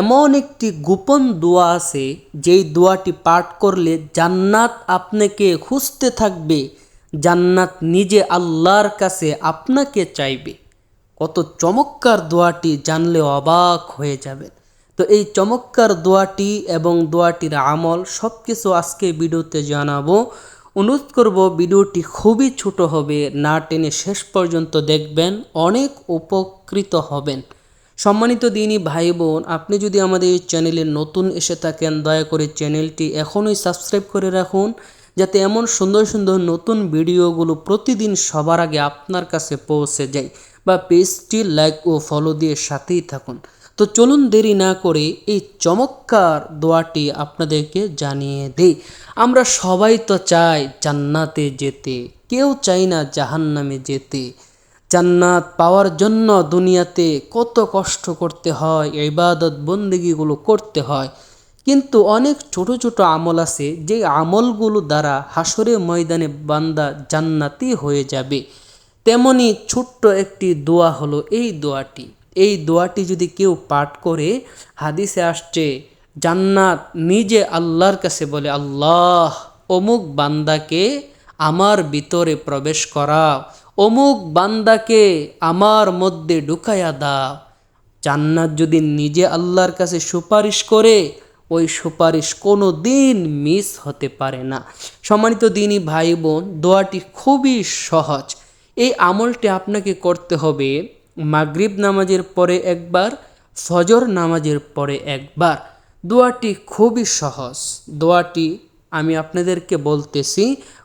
এমন একটি গোপন দোয়া আছে, যেই দোয়াটি পাঠ করলে জান্নাত আপনাকে খুঁজতে থাকবে, জান্নাত নিজে আল্লাহর কাছে আপনাকে চাইবে। কত চমৎকার দোয়াটি জানলে অবাক হয়ে যাবেন। তো এই চমৎকার দোয়াটি এবং দোয়াটির আমল সব কিছু আজকে ভিডিওতে জানাব। অনুরোধ করব ভিডিওটি খুবই ছোট হবে, না টেনে শেষ পর্যন্ত দেখবেন, অনেক উপকৃত হবেন। সম্মানিত দিনী ভাই বোন আপনি যদি আমাদের এই চ্যানেলে নতুন এসে থাকেন, দয়া করে চ্যানেলটি এখনই সাবস্ক্রাইব করে রাখুন, যাতে এমন সুন্দর সুন্দর নতুন ভিডিওগুলো প্রতিদিন সবার আগে আপনার কাছে পৌঁছে যায় বা পেজটি লাইক ও ফলো দিয়ে সাথেই থাকুন। তো চলুন দেরি না করে এই চমৎকার দোয়াটি আপনাদেরকে জানিয়ে দেই। আমরা সবাই তো চাই জান্নাতে যেতে, কেউ চাই না জাহান্নামে যেতে। জান্নাত পাওয়ার জন্য দুনিয়াতে কত কষ্ট করতে হয়, ইবাদত বন্দেগিগুলো করতে হয়। কিন্তু অনেক ছোট ছোট আমল আছে, যে আমলগুলো দ্বারা হাসরে ময়দানে বান্দা জান্নাতি হয়ে যাবে। তেমনি ছোট্ট একটি দোয়া হলো এই দোয়াটি। এই দোয়াটি যদি কেউ পাঠ করে, হাদিসে আসছে, জান্নাত নিজে আল্লাহর কাছে বলে, আল্লাহ, অমুক বান্দাকে আমার ভিতরে প্রবেশ করা অমুক বান্দাকে আমার মধ্যে ঢুকাইয়া দাও। জান্নাত যদি নিজে আল্লাহর কাছে সুপারিশ করে, ওই সুপারিশ কোনো দিন মিস হতে পারে না। সম্মানিত দিনই ভাই বোন দোয়াটি খুবই সহজ। এই আমলটি আপনাকে করতে হবে মাগরিব নামাজের পরে একবার, ফজর নামাজের পরে একবার। দোয়াটি খুবই সহজ। দোয়াটি আমি আপনাদেরকে বলতেছি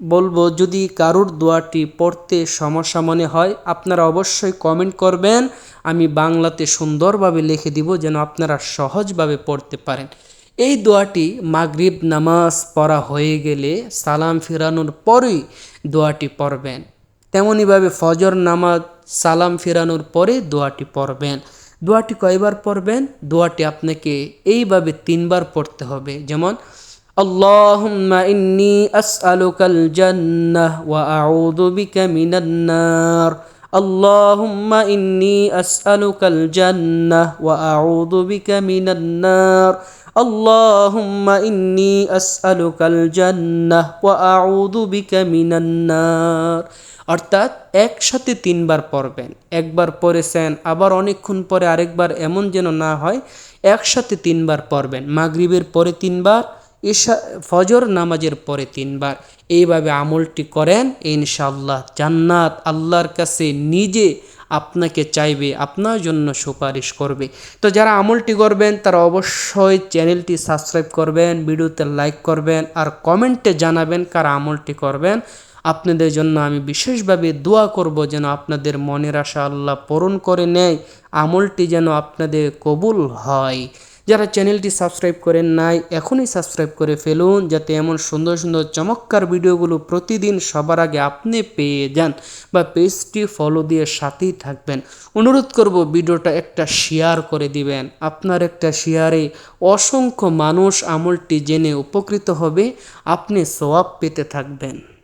বলব, যদি কারুর দোয়াটি পড়তে সমস্যা মনে হয়, আপনারা অবশ্যই কমেন্ট করবেন। আমি বাংলাতে সুন্দরভাবে লিখে দিব যেন আপনারা সহজভাবে পড়তে পারেন। এই দোয়াটি মাগরিব নামাজ পড়া হয়ে গেলে সালাম ফিরানোর পরেই দোয়াটি পড়বেন। তেমনইভাবে ফজর নামাজ সালাম ফিরানোর পরে দোয়াটি পড়বেন। দোয়াটি কয়বার পড়বেন? দোয়াটি আপনাকে এইভাবে তিনবার পড়তে হবে। যেমন اللهم إني أسألك الجنة وأعوذ بك من النار اللهم إني أسألك الجنة وأعوذ بك من النار اللهم إني أسألك الجنة وأعوذ بك من النار অর্থাৎ একসাথে তিনবার পড়বেন একবার পড়েছেন আবার অনেকক্ষণ পরে আরেকবার এমন যেন না হয় একসাথে তিনবার পড়বেন মাগরিবের পরে তিনবার ঈশা, ফজর নামাজের পরে তিনবার। এইভাবে আমলটি করেন ইনশাল্লাহ জান্নাত আল্লাহর কাছে নিজে আপনাকে চাইবে, আপনার জন্য সুপারিশ করবে। তো যারা আমলটি করবেন, তারা অবশ্যই চ্যানেলটি সাবস্ক্রাইব করবেন, ভিডিওতে লাইক করবেন, আর কমেন্টে জানাবেন কারা আমলটি করবেন। আপনাদের জন্য আমি বিশেষভাবে দোয়া করব যেন আপনাদের মনের আশা আল্লাহ পূরণ করে নেয়, আমলটি যেন আপনাদের কবুল হয়। যারা চ্যানেলটি সাবস্ক্রাইব করেন নাই, এখনই সাবস্ক্রাইব করে ফেলুন যাতে এমন সুন্দর সুন্দর চমৎকার ভিডিওগুলো প্রতিদিন সবার আগে আপনি পেয়ে যান বা পেজটি ফলো দিয়ে সাথেই থাকবেন। অনুরোধ করব ভিডিওটা একটা শেয়ার করে দিবেন। আপনার একটা শেয়ারে অসংখ্য মানুষ আমলটি জেনে উপকৃত হবে। আপনি সোয়াব পেতে থাকবেন।